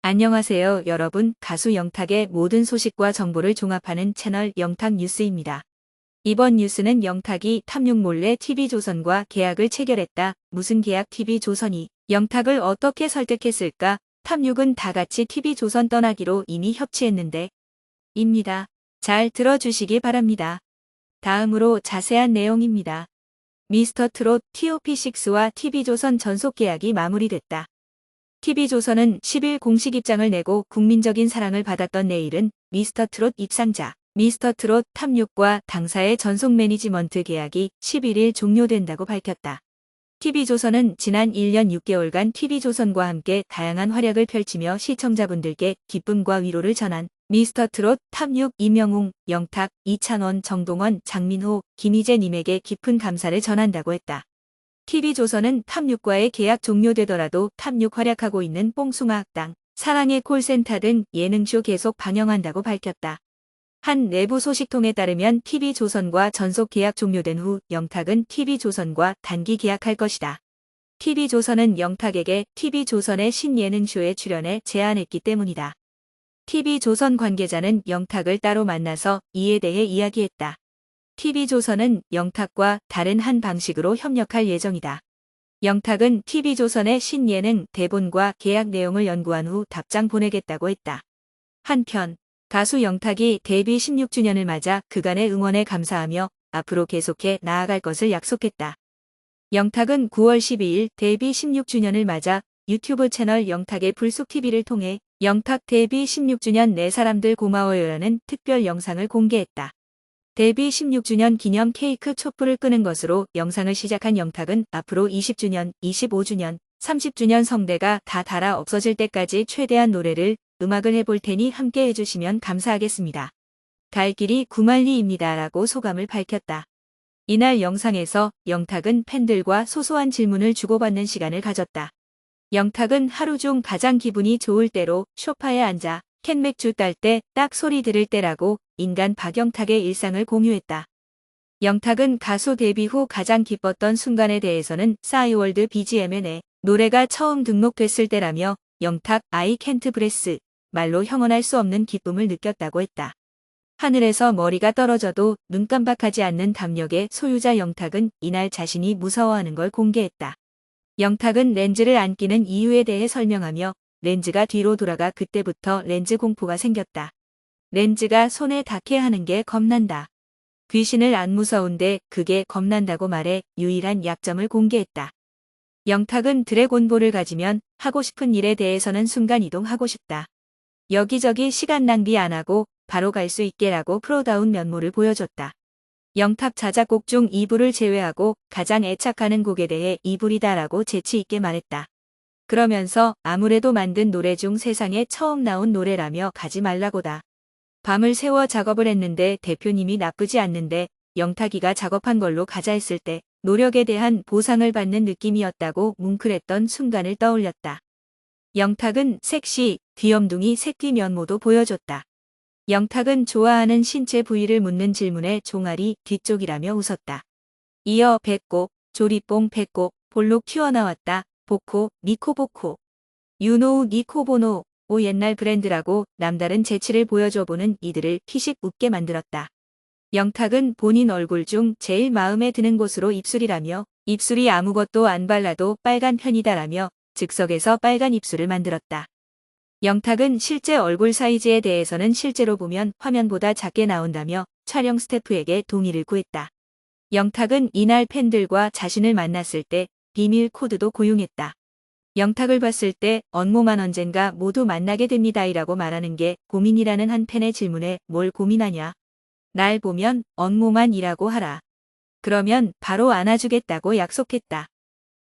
안녕하세요 여러분 가수 영탁의 모든 소식과 정보를 종합하는 채널 영탁 뉴스입니다. 이번 뉴스는 영탁이 탐육 몰래 TV조선과 계약을 체결했다. 무슨 계약 TV조선이 영탁을 어떻게 설득했을까? 탐육은 다 같이 TV조선 떠나기로 이미 협치했는데 입니다. 잘 들어주시기 바랍니다. 다음으로 자세한 내용입니다. 미스터 트롯 TOP6와 TV조선 전속 계약이 마무리됐다. TV조선은 10일 공식 입장을 내고 국민적인 사랑을 받았던 내일은 미스터 트롯 입상자 미스터 트롯 탑6과 당사의 전속 매니지먼트 계약이 11일 종료된다고 밝혔다. TV조선은 지난 1년 6개월간 TV조선과 함께 다양한 활약을 펼치며 시청자분들께 기쁨과 위로를 전한 미스터 트롯 탑6 이명웅, 영탁, 이찬원, 정동원, 장민호, 김희재님에게 깊은 감사를 전한다고 했다. TV조선은 탑6과의 계약 종료되더라도 탑6 활약하고 있는 뽕숭아 학당, 사랑의 콜센터 등 예능쇼 계속 방영한다고 밝혔다. 한 내부 소식통에 따르면 TV조선과 전속 계약 종료된 후 영탁은 TV조선과 단기 계약할 것이다. TV조선은 영탁에게 TV조선의 신예능쇼에 출연해 제안했기 때문이다. TV조선 관계자는 영탁을 따로 만나서 이에 대해 이야기했다. TV조선은 영탁과 다른 한 방식으로 협력할 예정이다. 영탁은 TV조선의 신예능 대본과 계약 내용을 연구한 후 답장 보내겠다고 했다. 한편 가수 영탁이 데뷔 16주년을 맞아 그간의 응원에 감사하며 앞으로 계속해 나아갈 것을 약속했다. 영탁은 9월 12일 데뷔 16주년을 맞아 유튜브 채널 영탁의 불쑥TV를 통해 영탁 데뷔 16주년 내 사람들 고마워요라는 특별 영상을 공개했다. 데뷔 16주년 기념 케이크 촛불을 끄는 것으로 영상을 시작한 영탁은 앞으로 20주년, 25주년, 30주년 성대가 다 닳아 없어질 때까지 최대한 노래를 음악을 해볼 테니 함께 해주시면 감사하겠습니다. 갈 길이 구만리입니다 라고 소감을 밝혔다. 이날 영상에서 영탁은 팬들과 소소한 질문을 주고받는 시간을 가졌다. 영탁은 하루 중 가장 기분이 좋을 때로 쇼파에 앉아 캔맥주 딸 때 딱 소리 들을 때라고 인간 박영탁의 일상을 공유했다. 영탁은 가수 데뷔 후 가장 기뻤던 순간에 대해서는 싸이월드 BGM에 노래가 처음 등록됐을 때라며 영탁 아이 캔트 브레스 말로 형언할 수 없는 기쁨을 느꼈다고 했다. 하늘에서 머리가 떨어져도 눈 깜박하지 않는 담력의 소유자 영탁은 이날 자신이 무서워하는 걸 공개했다. 영탁은 렌즈를 안 끼는 이유에 대해 설명하며 렌즈가 뒤로 돌아가 그때부터 렌즈 공포가 생겼다. 렌즈가 손에 닿게 하는 게 겁난다. 귀신을 안 무서운데 그게 겁난다고 말해 유일한 약점을 공개했다. 영탁은 드래곤볼을 가지면 하고 싶은 일에 대해서는 순간이동하고 싶다. 여기저기 시간 낭비 안 하고 바로 갈 수 있게라고 프로다운 면모를 보여줬다. 영탁 자작곡 중 이불을 제외하고 가장 애착하는 곡에 대해 이불이다라고 재치 있게 말했다. 그러면서 아무래도 만든 노래 중 세상에 처음 나온 노래라며 가지 말라고다. 밤을 새워 작업을 했는데 대표님이 나쁘지 않는데 영탁이가 작업한 걸로 가자 했을 때 노력에 대한 보상을 받는 느낌이었다고 뭉클했던 순간을 떠올렸다. 영탁은 섹시, 귀염둥이 새끼 면모도 보여줬다. 영탁은 좋아하는 신체 부위를 묻는 질문에 종아리 뒤쪽이라며 웃었다. 이어 배꼽, 조리뽕 배꼽, 볼록 튀어나왔다. 보코, 니코보코. 유노우 니코보노, 오 옛날 브랜드라고 남다른 재치를 보여줘보는 이들을 피식 웃게 만들었다. 영탁은 본인 얼굴 중 제일 마음에 드는 곳으로 입술이라며 입술이 아무것도 안 발라도 빨간 편이다라며 즉석에서 빨간 입술을 만들었다. 영탁은 실제 얼굴 사이즈에 대해서는 실제로 보면 화면보다 작게 나온다며 촬영 스태프에게 동의를 구했다. 영탁은 이날 팬들과 자신을 만났을 때 비밀 코드도 고용했다. 영탁을 봤을 때 언모만 언젠가 모두 만나게 됩니다이라고 말하는 게 고민이라는 한 팬의 질문에 뭘 고민하냐. 날 보면 언모만이라고 하라. 그러면 바로 안아주겠다고 약속했다.